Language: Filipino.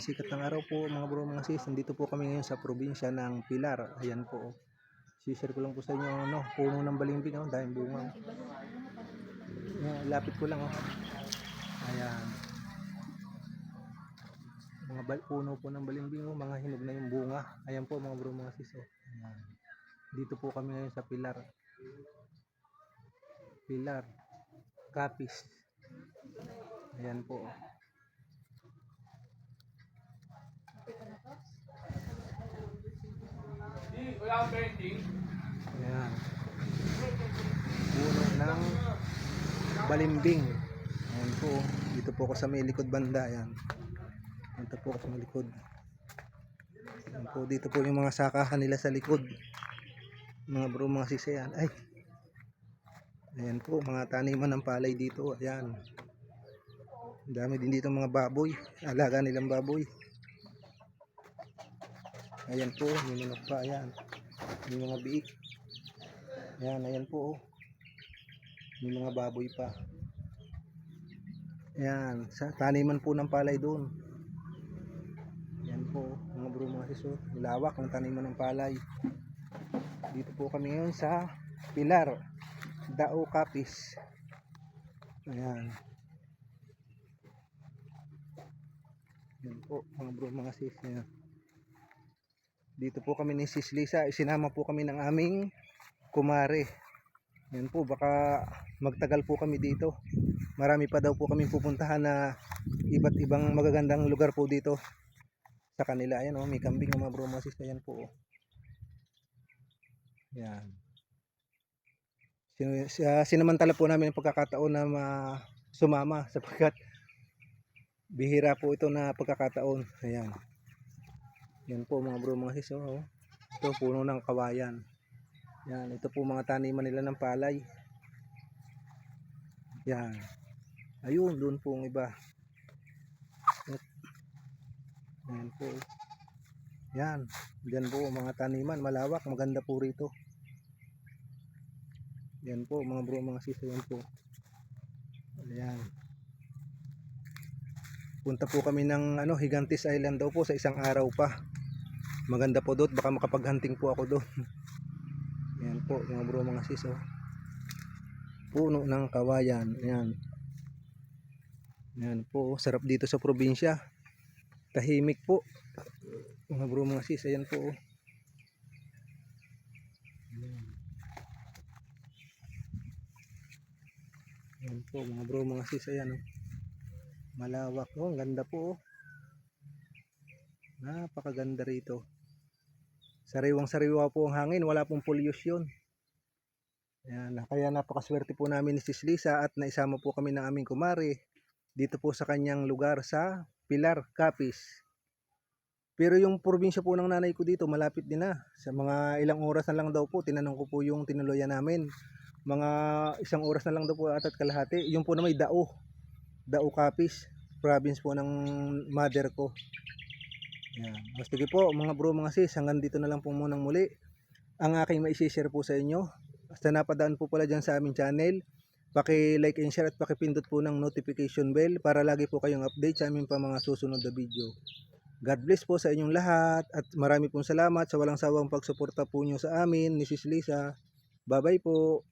sikat ng araw po mga bro mga sis. Nandito po kami ngayon sa probinsya ng Pilar. Ayan po. Sishare ko lang po sa inyo ano, puno ng balimbing oh, dahil bunga. oh. Ayan, lapit ko lang oh. Ayan. Mga bal- puno po ng balimbing oh, mga hinog na yung bunga. Ayan po mga bro mga sis oh. Ayan. Dito po kami ngayon sa Pilar. Pilar. Kapis. Ayan po. oh. Ayan. Puno ng balimbing. Ayan po. Dito po ako sa may likod banda. Ayan. Dito po ako sa may likod. Ayan po. Dito po yung mga sakahan nila sa likod. Mga bro, mga sisiyan. Ay. Ayan po. Mga taniman ng palay dito. Ayan. Ang dami din dito mga baboy. Alaga nilang baboy. Ayan po. May manok pa. Ayan. May mga biik. Ayan, ayan po. oh. May mga baboy pa. Ayan, sa taniman po ng palay doon. Ayan po, mga bro mga siso. Lawak ng taniman ng palay. Dito po kami ngayon sa Pilar. Dao Kapis. Ayan. Ayan po, mga bro mga sis. Ayan. Dito po kami ni Sis Lisa. Isinama po kami ng aming kumare. Yan po, baka magtagal po kami dito. Marami pa daw po kami pupuntahan na iba't ibang magagandang lugar po dito sa kanila. Ayan oh, may kambing ng mga bro mga sis. Ayan po. oh. Yan. Sin- si- sinamantala po namin ang pagkakataon na ma- sumama sapagkat bihira po ito na pagkakataon. Ayan. Yan po mga bro mga sis. Oh. Ito puno ng kawayan. Yan, ito po mga taniman nila ng palay. Yan. Ayun, doon po ang iba. Yan po. Yan. Diyan po mga taniman, malawak, maganda po rito. Yan po, mga bro, mga sis, yan po. Ayan. Punta po kami ng ano, Higantes Island daw po sa isang araw pa. Maganda po doon, baka makapag-hunting po ako doon. Ayan po, mga bro, mga sis, oh. Puno ng kawayan. Ayan. Ayan po, oh. sarap dito sa probinsya. Tahimik po. Mga bro, mga sis, ayan po, oh. Ayan po, mga bro, mga sis, ayan, oh. Malawak, oh. Ang ganda po, oh. Napakaganda rito. Sariwang sariwa po ang hangin, wala pong pollution. Ayan, kaya napakaswerte po namin ni Sis Lisa at naisama po kami ng aming kumari dito po sa kanyang lugar sa Pilar, Capiz. Pero yung probinsya po ng nanay ko dito, malapit din na. Sa mga ilang oras na lang daw po, tinanong ko po yung tinuloyan namin. Mga isang oras na lang daw po at kalahati. Yung po na may Dao. Dao Capiz, province po ng mother ko. Yan. O, sige po mga bro mga sis, hanggang dito na lang po munang muli. Ang aking maisishare po sa inyo. Basta napadaan po pala dyan sa aming channel. Paki-like and share at pakipindot po ng notification bell para lagi po kayong update sa aming pa mga susunod na video. God bless po sa inyong lahat at marami pong salamat sa walang sawang pagsuporta po nyo sa amin ni Sis Lisa. Bye bye po.